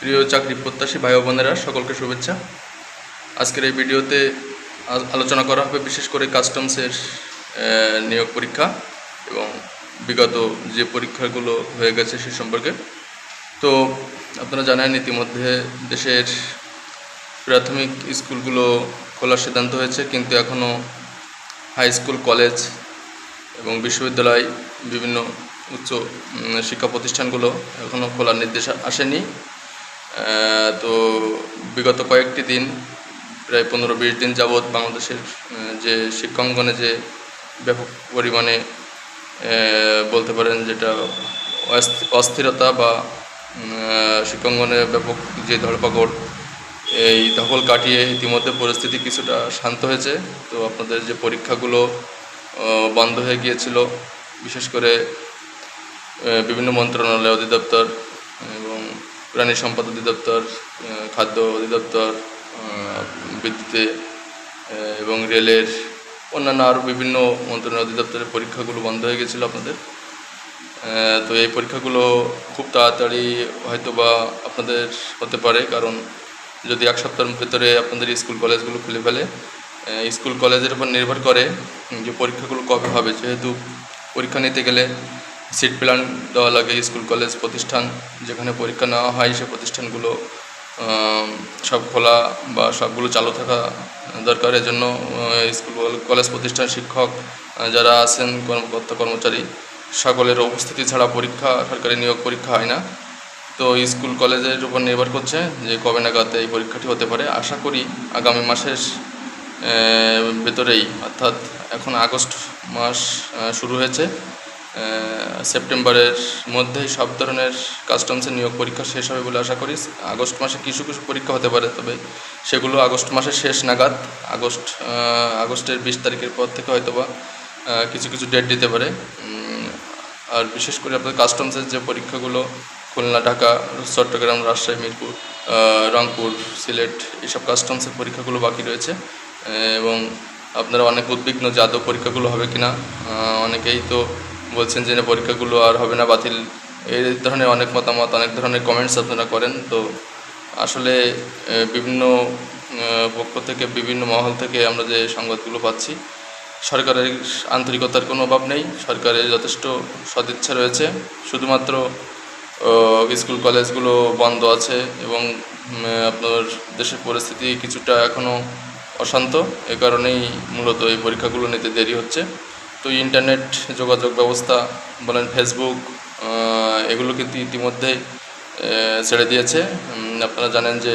প্রিয় চাকরি প্রত্যাশী ভাই বোনেরা, সকলকে শুভেচ্ছা। আজকের এই ভিডিওতে আলোচনা করা হবে বিশেষ করে কাস্টমসের নিয়োগ পরীক্ষা এবং বিগত যে পরীক্ষাগুলো হয়ে গেছে সে সম্পর্কে। তো আপনারা জানেন, ইতিমধ্যে দেশের প্রাথমিক স্কুলগুলো খোলার সিদ্ধান্ত হয়েছে, কিন্তু এখনও হাই স্কুল, কলেজ এবং বিশ্ববিদ্যালয়, বিভিন্ন উচ্চ শিক্ষা প্রতিষ্ঠানগুলো এখনও খোলার নির্দেশ আসেনি। তো বিগত কয়েকটি দিন, প্রায় পনেরো বিশ দিন যাবৎ বাংলাদেশের যে শিক্ষাঙ্গনে যে ব্যাপক পরিমাণে বলতে পারেন যেটা অস্থি- অস্থিরতা বা শিক্ষাঙ্গনে ব্যাপক যে ধরপাকড়, এই ধকল কাটিয়ে ইতিমধ্যে পরিস্থিতি কিছুটা শান্ত হয়েছে। তো আপনাদের যে পরীক্ষাগুলো বন্ধ হয়ে গিয়েছিল, বিশেষ করে বিভিন্ন মন্ত্রণালয় অধিদপ্তর প্রাণী সম্পদ অধিদপ্তর খাদ্য অধিদপ্তর বিদ্যুতে এবং রেলের অন্যান্য আরও বিভিন্ন মন্ত্রণালয় অধিদপ্তরের পরীক্ষাগুলো বন্ধ হয়ে গেছিল আপনাদের। তো এই পরীক্ষাগুলো খুব তাড়াতাড়ি হয়তো বা আপনাদের হতে পারে, কারণ যদি এক সপ্তাহের ভেতরে আপনাদের স্কুল কলেজগুলো খুলে ফেলে স্কুল কলেজের উপর নির্ভর করে যে পরীক্ষাগুলো কবে হবে। যেহেতু পরীক্ষা নিতে গেলে সিট প্ল্যান দেওয়া লাগে স্কুল কলেজ প্রতিষ্ঠান যেখানে পরীক্ষা নেওয়া হয় সে প্রতিষ্ঠানগুলো সব খোলা বা সবগুলো চালু থাকা দরকার। এজন্য আহ, স্কুল কলেজ প্রতিষ্ঠান শিক্ষক যারা আছেন কর্মকর্তা কর্মচারী সকলের উপস্থিতি ছাড়া পরীক্ষা সরকারি নিয়োগ পরীক্ষা হয় না। তো স্কুল কলেজের উপর নির্ভর করছে যে কবে নাগাদ এই পরীক্ষাটি হতে পারে। আশা করি আগামী মাসের ভেতরেই অর্থাৎ এখন আগস্ট মাস শুরু হয়েছে। সেপ্টেম্বরের মধ্যেই সব ধরনের কাস্টমসের নিয়োগ পরীক্ষা শেষ হবে বলে আশা করি। আগস্ট মাসে কিছু কিছু পরীক্ষা হতে পারে তবে সেগুলো আগস্ট মাসের শেষ নাগাদ। আগস্ট আগস্টের বিশ তারিখের পর থেকে হয়তো বা আহ, কিছু কিছু ডেট দিতে পারে। আর বিশেষ করে আপনাদের কাস্টমসের যে পরীক্ষাগুলো খুলনা ঢাকা চট্টগ্রাম রাজশাহী মিরপুর রংপুর সিলেট এইসব কাস্টমসের পরীক্ষাগুলো বাকি রয়েছে। এবং আপনারা অনেক উদ্বিগ্ন যে আদৌ পরীক্ষাগুলো হবে কিনা অনেকেই তো বলছেন যে পরীক্ষাগুলো আর হবে না, বাতিল। এই ধরনের অনেক মতামত, অনেক ধরনের কমেন্টস আপনারা করেন। তো আসলে বিভিন্ন পক্ষ থেকে, বিভিন্ন মহল থেকে আমরা যে সংবাদগুলো পাচ্ছি, সরকারের আন্তরিকতার কোনো অভাব নেই। সরকারের যথেষ্ট সদিচ্ছা রয়েছে। শুধুমাত্র স্কুল, কলেজগুলো বন্ধ আছে এবং আপনার দেশের পরিস্থিতি কিছুটা এখনও অশান্ত। এ কারণেই মূলত এই পরীক্ষাগুলো নিতে দেরি হচ্ছে। তো ইন্টারনেট যোগাযোগ ব্যবস্থা বলেন ফেসবুক এগুলো কিন্তু ইতিমধ্যেই আহ, ছেড়ে দিয়েছে। আপনারা জানেন যে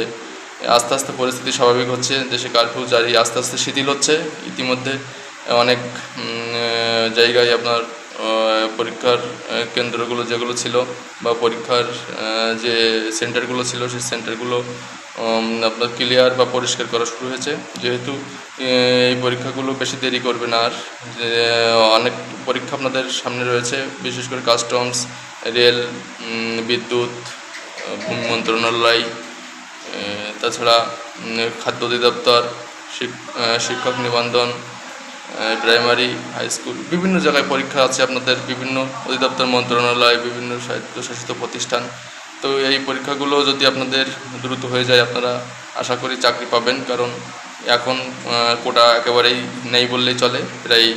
আস্তে আস্তে পরিস্থিতি স্বাভাবিক হচ্ছে। দেশে কারফিউ জারি আস্তে আস্তে শিথিল হচ্ছে। ইতিমধ্যে অনেক জায়গায় আপনার পরীক্ষার কেন্দ্রগুলো যেগুলো ছিল বা পরীক্ষার যে সেন্টারগুলো ছিল সেই সেন্টারগুলো আপনার ক্লিয়ার বা পরিষ্কার করা শুরু হয়েছে। যেহেতু এই পরীক্ষাগুলো বেশি দেরি করবে না আর অনেক পরীক্ষা আপনাদের সামনে রয়েছে, বিশেষ করে কাস্টমস রেল বিদ্যুৎ ভূমি মন্ত্রণালয় তাছাড়া খাদ্য অধিদপ্তর শিক্ষক নিবন্ধন প্রাইমারি হাই স্কুল বিভিন্ন জায়গায় পরীক্ষা আছে আপনাদের, বিভিন্ন অধিদপ্তর, মন্ত্রণালয়, বিভিন্ন স্বায়ত্তশাসিত প্রতিষ্ঠান। তো এই পরীক্ষাগুলো যদি আপনাদের দ্রুত হয়ে যায়, আপনারা আশা করি চাকরি পাবেন। কারণ এখন কোটা একেবারেই নেই বললেই চলে। প্রায়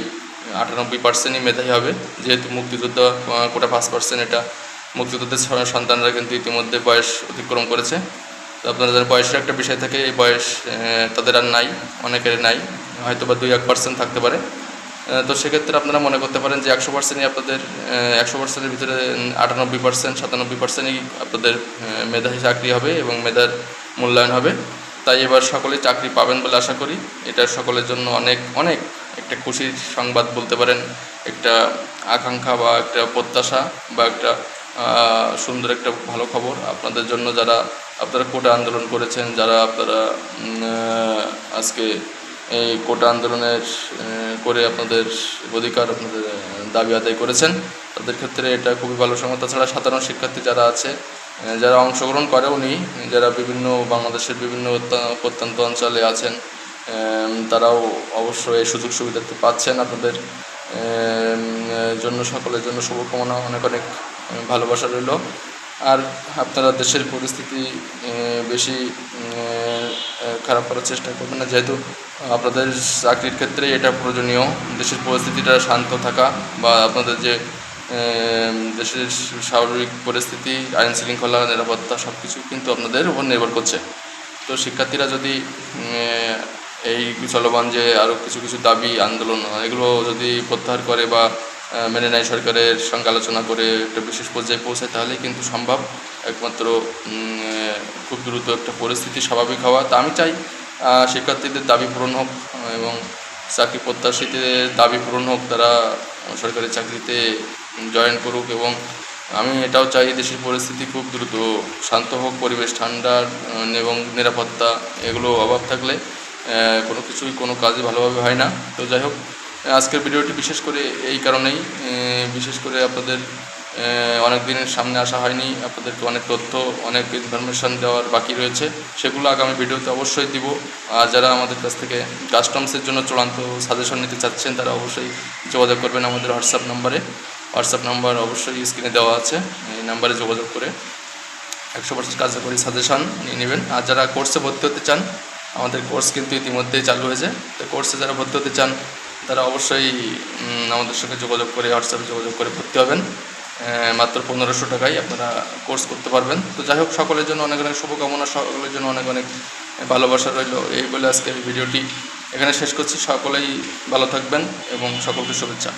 আটানব্বই পার্সেন্টই মেধাই হবে। যেহেতু মুক্তিযোদ্ধা কোটা পাঁচ পার্সেন্ট, এটা মুক্তিযোদ্ধাদের সন্তানরা কিন্তু ইতিমধ্যে বয়স অতিক্রম করেছে। তো আপনারা যারা বয়সের একটা বিষয় থাকে, এই বয়স তাদের আর নাই, অনেকের নাই। হয়তো বা দুই এক পার্সেন্ট থাকতে পারে। তো সেক্ষেত্রে আপনারা মনে করতে পারেন যে একশো পার্সেন্টই আপনাদের একশো পার্সেন্টের ভিতরে আটানব্বই পার্সেন্ট সাতানব্বই পার্সেন্টই আপনাদের মেধায় চাকরি হবে এবং মেধার মূল্যায়ন হবে। তাই এবার সকলে চাকরি পাবেন বলে আশা করি। এটা সকলের জন্য অনেক অনেক একটা খুশির সংবাদ বলতে পারেন। একটা আকাঙ্ক্ষা বা একটা প্রত্যাশা বা একটা সুন্দর একটা ভালো খবর। আপনাদের জন্য যারা, আপনারা কোটা আন্দোলন করেছেন, যারা আপনারা আজকে এই কোটা আন্দোলনের করে আপনাদের অধিকার আপনাদের দাবি আদায় করেছেন। তাদের ক্ষেত্রে এটা খুবই ভালো সংবাদ তাছাড়া সাধারণ শিক্ষার্থী যারা আছে যারা অংশগ্রহণ করেও নি যারা বিভিন্ন বাংলাদেশের বিভিন্ন প্রত্যন্ত অঞ্চলে আছেন তারাও অবশ্যই এই সুযোগ সুবিধা পাচ্ছেন আপনাদের জন্য, সকলের জন্য শুভকামনা, অনেক অনেক ভালোবাসা রইল। আর আপনারা দেশের পরিস্থিতি বেশি খারাপ করার চেষ্টা করবেন না। যেহেতু আপনাদের চাকরির ক্ষেত্রে এটা প্রয়োজনীয়। দেশের পরিস্থিতিটা শান্ত থাকা বা আপনাদের যে দেশের স্বাভাবিক পরিস্থিতি, আইন শৃঙ্খলা, নিরাপত্তা সব কিছু কিন্তু আপনাদের উপর নির্ভর করছে। তো শিক্ষার্থীরা যদি এই চলমান যে আরও কিছু কিছু দাবি, আন্দোলন, এগুলো যদি প্রত্যাহার করে বা মেনে নেয় সরকারের সঙ্গে আলোচনা করে একটা বিশেষ পর্যায়ে পৌঁছায়, তাহলে কিন্তু সম্ভব। একমাত্র খুব দ্রুত একটা পরিস্থিতি স্বাভাবিক হওয়া। তা আমি চাই শিক্ষার্থীদের দাবি পূরণ হোক এবং চাকরি প্রত্যাশীদের দাবি পূরণ হোক, তারা সরকারি চাকরিতে জয়েন করুক এবং আমি এটাও চাই দেশের পরিস্থিতি খুব দ্রুত শান্ত হোক, পরিবেশ ঠান্ডা এবং নিরাপত্তা, এগুলো অভাব থাকলে কোনো কিছুই কোনো কাজই ভালোভাবে হয় না। তো যাই হোক, আজকের ভিডিওটি বিশেষ করে এই কারণেই বিশেষ করে আপনাদের অনেক দিনের সামনে আসা হয়নি। আপনাদেরকে অনেক তথ্য, অনেক ইনফরমেশান দেওয়ার বাকি রয়েছে। সেগুলো আগামী ভিডিওতে অবশ্যই দিব। আর যারা আমাদের কাছ থেকে কাস্টমসের জন্য চূড়ান্ত সাজেশন নিতে চাচ্ছেন, তারা অবশ্যই যোগাযোগ করবেন আমাদের হোয়াটসঅ্যাপ নাম্বারে হোয়াটসঅ্যাপ নাম্বার অবশ্যই স্ক্রিনে দেওয়া আছে। এই নাম্বারে যোগাযোগ করে একশো পার্সেন্ট কার্যকরী সাজেশন নিয়ে নেবেন। আর যারা কোর্সে ভর্তি হতে চান, আমাদের কোর্স কিন্তু ইতিমধ্যেই চালু হয়েছে। তো কোর্সে যারা ভর্তি হতে চান, তারা অবশ্যই আমাদের সঙ্গে যোগাযোগ করে হোয়াটসঅ্যাপে যোগাযোগ করে ভর্তি হবেন। মাত্র পনেরোশো টাকায় আপনারা কোর্স করতে পারবেন। তো যাই হোক, সকলের জন্য অনেক অনেক শুভকামনা, সকলের জন্য অনেক অনেক ভালোবাসা রইল। এই বলে আজকে ভিডিওটি এখানে শেষ করছি। সকলেই ভালো থাকবেন এবং সকলকে শুভেচ্ছা।